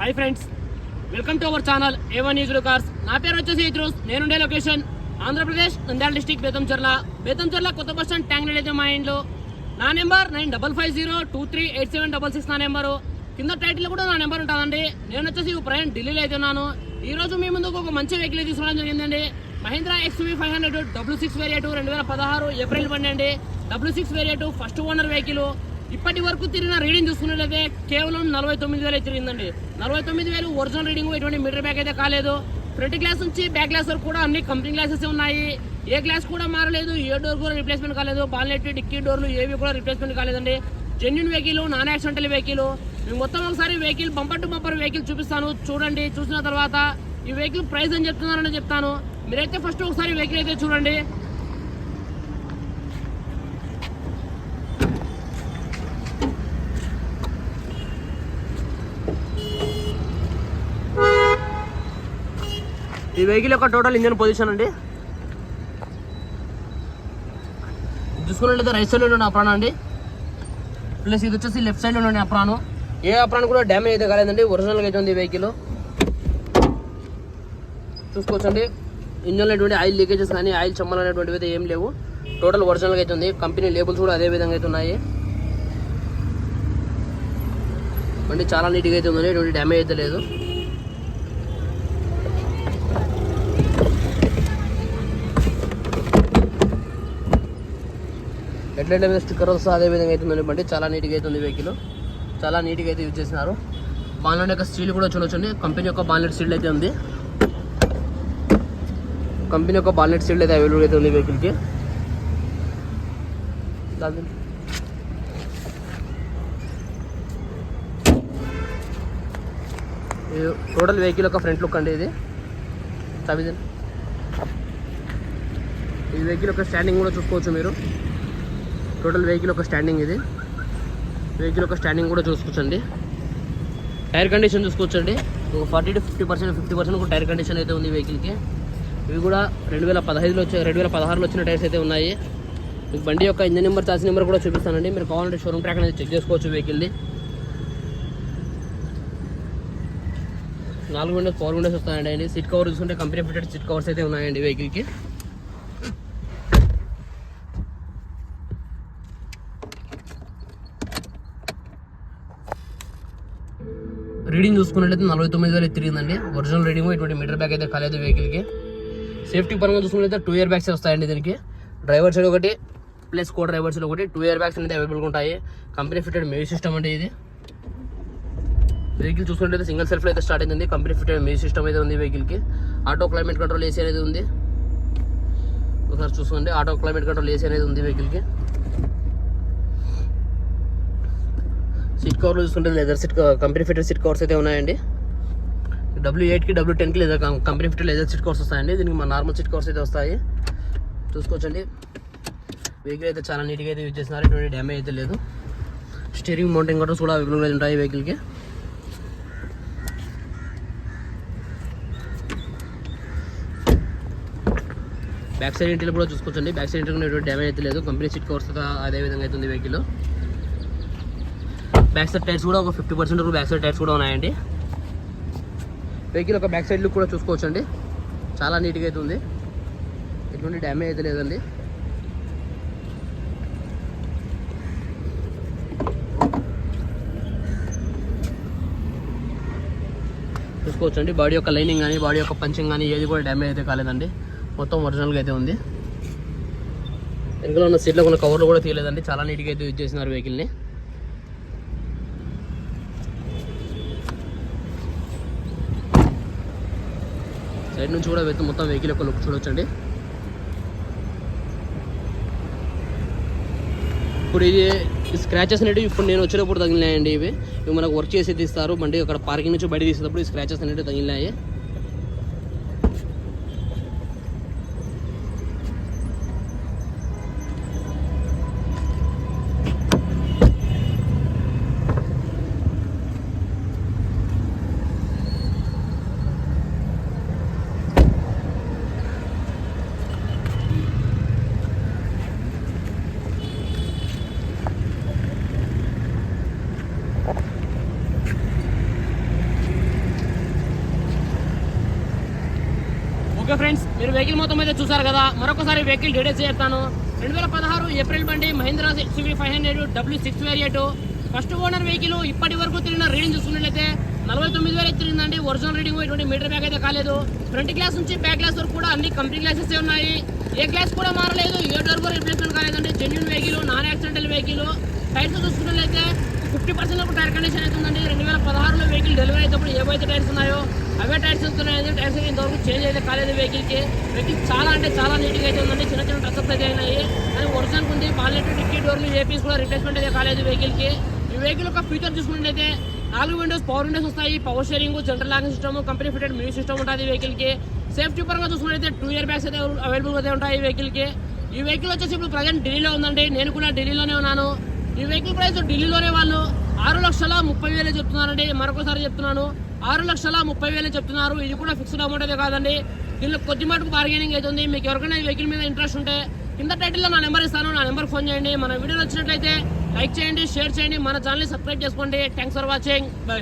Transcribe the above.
Hi friends welcome to our channel A one news cars నా పేరు వచ్చేసి ఇద్రూస్ నేనుండే లొకేషన్ ఆంధ్రప్రదేశ్ నంద్యాల డిస్టిక్ బేతంచర్ల బేతంచర్ల కొత్త బస్ స్టాండ్ ట్యాంక్ అయితే మా ఇంట్లో నా number nine double five zero two three eight seven double six నా నెంబరు కింద టైటిల్ కూడా నా నెంబర్ ఉంటుందండి. నేను వచ్చేసి ప్రయాణం ఢిల్లీలో అయితే ఉన్నాను. ఈ రోజు మీ ముందుకు ఒక మంచి వెహికల్ తీసుకోవడం జరిగిందండి. Mahindra XV five hundred W six variant రెండు వేల పదహారు ఏప్రిల్ బండి అండి W six variant first owner vehicle ఇప్పటి వరకు తిరిగిన రీడింగ్ చూసుకున్నట్లయితే కేవలం నలభై తొమ్మిది వేలు తిరిగిందండి. నలభై తొమ్మిది వేలు ఒరిజినల్ రీడింగ్ ఎటువంటి మీటర్ బ్యాక్ అయితే కాలేదు. ఫ్రంట్ గ్లాస్ నుంచి బ్యాక్ గ్లాస్ వరకు కూడా అన్ని కంపెనీ గ్లాసెస్ ఉన్నాయి. ఏ గ్లాస్ కూడా మారలేదు ఏ డోర్ కూడా రిప్లేస్మెంట్ కాలేదు. బాల్నెట్ డిక్కీ డోర్లు ఏవి కూడా రిప్లేస్మెంట్ కాలేదండి. Genuine vehicle non accidental vehicle. మేము మొత్తం ఒకసారి vehicle bumper to bumper vehicle చూపిస్తాను. చూడండి చూసిన తర్వాత ఈ వెహికల్ ప్రైస్ అని చెప్తున్నారని చెప్తాను. మీరైతే ఫస్ట్ ఒకసారి వెహికల్ అయితే చూడండి. ఈ వెహికల్ యొక్క టోటల్ ఇంజన్ పొజిషన్ అండి. చూసుకున్నట్లయితే రైట్ సైడ్లో ఉండే అప్రాణం అండి. ప్లస్ ఇది వచ్చేసి లెఫ్ట్ సైడ్లో ఉండే అప్రాణం ఏ అప్రాణం కూడా డ్యామేజ్ అయితే కాలేదండి. ఒరిజినల్గా అయితే ఉంది ఈ వెహికల్. చూసుకోవచ్చండి. ఇంజన్లో ఎటువంటి ఆయిల్ లీకేజెస్ కానీ ఆయిల్ చెమ్మలు అనేటువంటివి అయితే ఏం లేవు. టోటల్ ఒరిజినల్గా అయితే ఉంది. కంపెనీ లేబుల్స్ కూడా అదే విధంగా అయితే ఉన్నాయి. బండి చాలా నీట్గా అయితే ఉందండి. ఎటువంటి డ్యామేజ్ అయితే లేదు. హెడ్లైట్ల మీద స్టిక్కర్ వస్తుంది అదే విధంగా అయితే ఉందండి బండి. చాలా నీట్గా అయితే ఉంది వెహికల్ చాలా నీట్గా అయితే యూజ్ చేసినారు. బాన్లెట్ యొక్క స్టీల్ కూడా చూడొచ్చండి. కంపెనీ యొక్క బాన్లెట్ స్టీల్ అయితే ఉంది. కంపెనీ యొక్క బాన్లెట్ స్టీల్ అయితే అవైలబుల్ అయితే ఉంది వెహికల్కి ఇది టోటల్ వెహికల్ యొక్క ఫ్రంట్ లుక్ అండి ఇది. చదివింది ఈ వెహికల్ యొక్క స్టాండింగ్ కూడా చూసుకోవచ్చు మీరు. టోటల్ వెహికల్ ఒక స్టాండింగ్ ఇది. వెహికల్ ఒక స్టాండింగ్ కూడా చూసుకోవచ్చండి. టైర్ కండిషన్ చూసుకోవచ్చండి. ఒక forty to fifty percent fifty percent కూడా టైర్ కండిషన్ అయితే ఉంది వెహికల్కి. ఇవి కూడా రెండు వేల పదహైదులో వచ్చే రెండు వేల పదహారులో వచ్చిన టైర్స్ అయితే ఉన్నాయి. మీకు బండి యొక్క ఇంజన్ నెంబర్ చార్జ్ నెంబర్ కూడా చూపిస్తానండి. మీరు కావాలంటే షోరూమ్ ట్రాక్ అనేది చెక్ చేసుకోవచ్చు వెహికల్ది నాలుగు విండోస్ ఫోర్ విండోస్ వస్తాయండి. సీట్ కవర్ చూసుకుంటే కంపెనీ ఫిటెడ్ సీట్ కవర్స్ అయితే ఉన్నాయండి వెహికల్కి. రీడింగ్ చూసుకున్నట్లయితే నలభై తొమ్మిది వేలు తిరిగిందండి ఒరిజినల్ రీడింగ్ ఇటువంటి మీటర్ బ్యాగ్ అయితే కాలేదు వెహికల్కి సేఫ్టీ పరంగా చూసుకున్నట్లయితే టూ ఇయర్ బ్యాగ్స్ వస్తాయండి దీనికి. డ్రైవర్ సైడ్ ఒకటి ప్లస్ కో డ్రైవర్ సైడ్ ఒకటి టూ ఇయర్ బ్యాగ్స్ అనేది అవైలబుల్గా ఉంటాయి. కంపెనీ ఫిటెడ్ మ్యూజిక్ సిస్టమ్ అంటే ఇది. వెహికల్ చూసుకున్నట్లయితే సింగిల్ సెల్ఫ్లో అయితే స్టార్ట్ అయింది కంపెనీ ఫిటెడ్ మ్యూజిక్ సిస్టమ్ అయితే ఉంది వెహికల్కి ఆటో క్లైమేట్ కంట్రోల్ ఏసీ అనేది ఉంది. ఒకసారి చూసుకోండి. ఆటో క్లైమేట్ కంట్రోల్ ఏసీ అనేది ఉంది వెహికల్కి సీట్ కవర్లు చూసుకుంటే leather seat company fitted seat covers అయితే ఉన్నాయండి. డబ్ల్యూ ఎయిట్కి డబ్ల్యూ టెన్కి లేదా company fitted leather seat covers వస్తాయండి. దీనికి మన నార్మల్ సీట్ కవర్స్ అయితే వస్తాయి. చూసుకోవచ్చండి. వెహికల్ అయితే చాలా నీట్గా అయితే యూజ్ చేస్తున్నారు. ఎటువంటి డ్యామేజ్ అయితే లేదు. స్టీరింగ్ మౌంటింగ్ కటర్స్ కూడా అవైలబుల్ ఉంటాయి వెహికల్కి బ్యాక్ సైడ్ ఇంటిలో కూడా చూసుకోవచ్చండి. బ్యాక్ సైడ్ ఇంటిలో ఎటువంటి డ్యామేజ్ అయితే లేదు. కంపెనీ సీట్ కవర్స్ అదే విధంగా అయితే ఉంది వెహికల్ బ్యాక్ సైడ్ టైర్స్ కూడా ఒక ఫిఫ్టీ పర్సెంట్ వరకు బ్యాక్ సైడ్ టైర్స్ కూడా ఉన్నాయండి. వెహికల్ ఒక బ్యాక్ సైడ్ లుక్ కూడా చూసుకోవచ్చండి. చాలా నీట్గా అయితే ఉంది. ఎటువంటి డ్యామేజ్ అయితే లేదండి. చూసుకోవచ్చండి. బాడీ యొక్క లైనింగ్ కానీ బాడీ యొక్క పంచింగ్ కానీ ఏది కూడా డ్యామేజ్ అయితే కాలేదండి. మొత్తం ఒరిజినల్గా అయితే ఉంది. వెనుకలో ఉన్న సీట్లో ఉన్న కవర్లు కూడా తీయలేదండి. చాలా నీట్గా అయితే యూజ్ చేసినారు వెహికల్ని సైడ్ నుంచి కూడా వెళ్తే మొత్తం వెహికల్ యొక్క లుక్ చూడొచ్చండి. ఇప్పుడు ఇది స్క్రాచెస్ అనేవి ఇప్పుడు నేను వచ్చేటప్పుడు తగిలినాయండి ఇవి. ఇవి మనకు వర్క్ చేసి తీస్తారు. బండి అక్కడ పార్కింగ్ నుంచి బయట తీసేటప్పుడు ఈ స్క్రాచెస్ అనేవి తగిలినాయి. వెహికల్ మొత్తం అయితే చూసారు కదా. మరొకసారి వెహికల్ డీటెయిల్స్ చెప్తాను. రెండు వేల పదహారు ఏప్రిల్ బండి Mahindra XV five hundred W six variant. First owner vehicle ఇప్పటి వరకు తిరిగిన రీడింగ్ చూసుకున్నట్లయితే నలభై తొమ్మిది వేలు తిరిగిందండి. ఒరిజినల్ రీడింగ్ ఎటువంటి మీటర్ బ్యాగ్ అయితే కాలేదు. ఫ్రంట్ గ్లాస్ నుంచి బ్యాక్ గ్లాస్ వరకు కూడా అన్ని కంపెనీ గ్లాసెస్ ఉన్నాయి. ఏ గ్లాస్ కూడా మారలేదు. ఏ డోర్ కూడా రిప్లేస్మెంట్ కాలేదండి. Genuine vehicle non accidental vehicle tyres చూసుకున్నట్లయితే ఫిఫ్టీ పర్సెంట్ అప్పుడు టైర్ కండిషన్ అయితే ఉందండి రెండు వేల పదహారులో వెహికల్ డెలివరీ అయినప్పుడు ఏవైతే టైర్స్ ఉన్నాయో అవే టైర్స్ వస్తున్నాయి టైర్స్ ఇంతవరకు చేంజ్ అయితే కాలేదు వెహికల్కి. వెహికల్ చాలా అంటే చాలా నీట్గా అయితే ఉందండి. చిన్న చిన్న టచప్స్ అయితే అయినాయి. కానీ ఒరిజినల్ ఉంది. బాలెట్ టిక్కీ డోర్లు ఏపీస్ కూడా రిప్లేస్మెంట్ అయితే కాలేదు వెహికల్కి. ఈ వెహికల్ యొక్క ఫీచర్ చూసుకుంటే నాలుగు విండోస్ పవర్ విండోస్ వస్తాయి. Power steering central locking system company fitted music system ఉంటుంది వెహికల్కి. సేఫ్టీ పరంగా చూసుకుంటే టూ ఇయర్ బ్యాగ్స్ అయితే అవైలబుల్ అయితే ఉంటాయి ఈ వెహికల్కి. ఈ వెహికల్ వచ్చేసి ఇప్పుడు ప్రజెంట్ ఢిల్లీలో ఉందండి. నేను కూడా ఢిల్లీలోనే ఉన్నాను. ఈ వెహికల్ ప్రైస్ ఢిల్లీలోనే వాళ్ళు ఆరు లక్షల ముప్పై వేలే చెప్తున్నారండి. మరొకసారి చెప్తున్నాను. ఆరు లక్షల ముప్పై వేలే చెప్తున్నారు. ఇది కూడా ఫిక్స్డ్ అమౌంట్ అయితే కాదండి. దీనిలో కొద్ది మటుకు బార్గెనింగ్ అవుతుంది మీకు ఎవరికైనా ఈ వెహికల్ మీద ఇంట్రెస్ట్ ఉంటే కింద టైటిల్లో నా నెంబర్ ఇస్తాను. నా నెంబర్ ఫోన్ చేయండి. మన వీడియో నచ్చినట్లయితే లైక్ చేయండి షేర్ చేయండి. మన ఛానల్ని సబ్స్క్రైబ్ చేసుకోండి. Thanks for watching bye